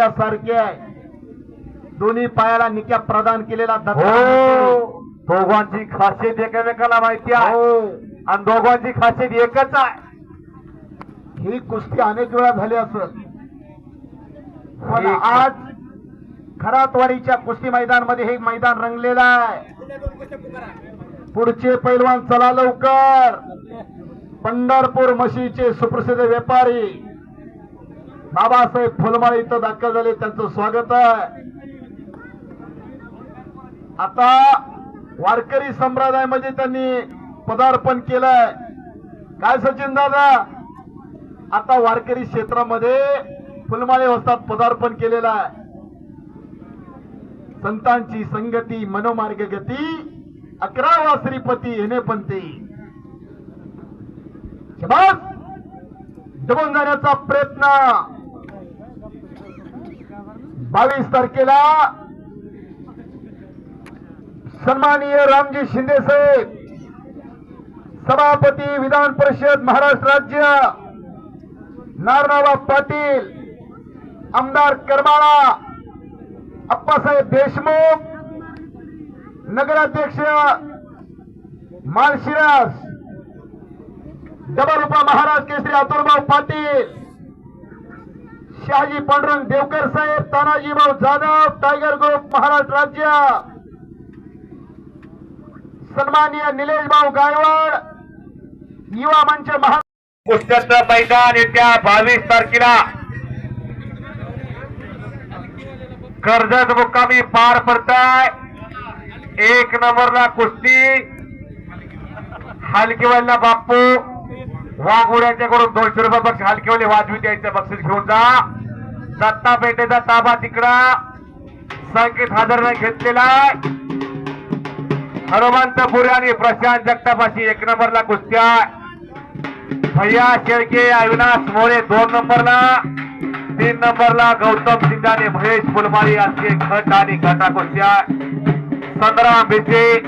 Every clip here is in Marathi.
सारखे आहे. दोन्ही पायाला निक्या प्रदान केलेला हो. दोघांची खासियत एकमेकाला माहिती आहे. हो. आणि दोघांची खासियत एकच आहे. ही कुस्ती अनेक वेळा झाली असत पण आज खरातवाडीच्या कुस्ती मैदानमध्ये हे मैदान रंगलेलं आहे. पुढचे पैलवान चला लवकर. पंढरपूर मशीचे सुप्रसिद्ध व्यापारी. बाबासाहेब फुलमाळे इथं दाखल झाले त्यांचं स्वागत आहे. आता वारकरी संप्रदायामध्ये त्यांनी पदार्पण केलंय. काय सचिन दादा? आता वारकरी क्षेत्रामध्ये फुलमाळे वस्तात पदार्पण केलेलं आहे. संतांची संगती मनोमार्ग गती अकरावा श्रीपती येणे पंथी शबास! दबून जाण्याचा प्रयत्न! बावीस तारखेला सन्माननीय रामजी शिंदे साहेब सभापती विधान परिषद महाराष्ट्र राज्य नारनाबा पाटील आमदार करमाळा अप्पासाहेब देशमुख नगराध्यक्ष माळशिरस डबलपा महाराज केसरी अतुलभाऊ पाटील शहाजी पांडुरंग देवकर साहेब तानाजीभाऊ जाधव टायगर ग्रुप महाराष्ट्र राज्य. सन्माननीय निलेश भाऊ गायवड युवा मंच महा कुस्त्याचं मैदान येत्या बावीस तारखेला. कर्जत मुक्कामी पार पडताय. एक नंबरला कुस्ती. हलकीवालीला बाप्पू. वाघोड्यांच्याकडून दोनशे रुपये बक्षीस. हलकीवाली वाजवी द्यायचं बक्षीस घेऊन जा. दत्ता पेटेचा ताबा तिकडा. संकेत हजारने घेतलेला आहे. हनुमंतपुरी आणि प्रशांत जगतापाशी एक नंबरला कुस्त्या. भैया शेळके अविनाश मोरे दोन नंबरला. तीन नंबरला गौतम सिंधाने महेश फुलमाळी यांचे घट आणि घटा कुस्त्या. संग्राम भिसे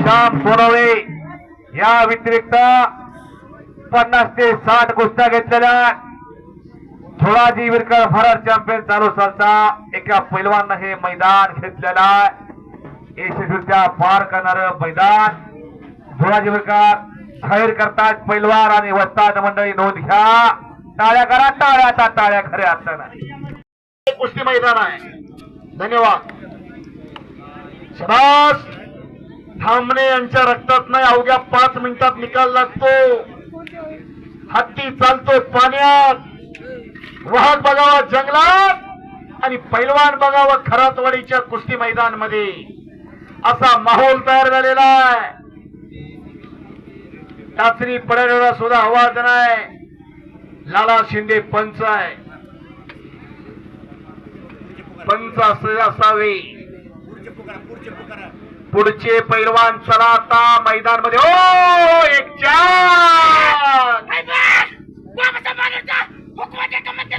श्याम सोनवळे या व्यतिरिक्त पन्नास ते साठ कुस्त्या घेतलेल्या धुळाजी विरकर भारत चॅम्पियन चालू चालता एका पैलवान हे मैदान घेतलेला यशस्वीरित्या पार करणार मैदान. धुळाजी विरकर जाहीर करतात पैलवान आणि वस्ताद मंडळी. नोंद घ्या. टाळ्या करा टाळ्या आता टाळ्या खऱ्या असताना कुस्ती मैदान आहे. धन्यवाद. सदास थांबणे यांच्या रक्तात नाही. अवघ्या पाच मिनिटात निकाल लागतो. हत्ती चालतोय पाण्यात. वाहक बघावा जंगलात आणि पैलवान बघावं खरातवाडीच्या कुस्ती मैदानमध्ये असा माहोल तयार झालेला आहे. टाचणी पडलेला सुद्धा आवाज नाही. लाला शिंदे पंच आहे. पंच असे असावे. पुढचे पैलवान चला आता मैदानमध्ये ओ एक चार!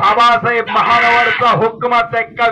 बाबासाहेब महानवरचा हुकमाचा एक्का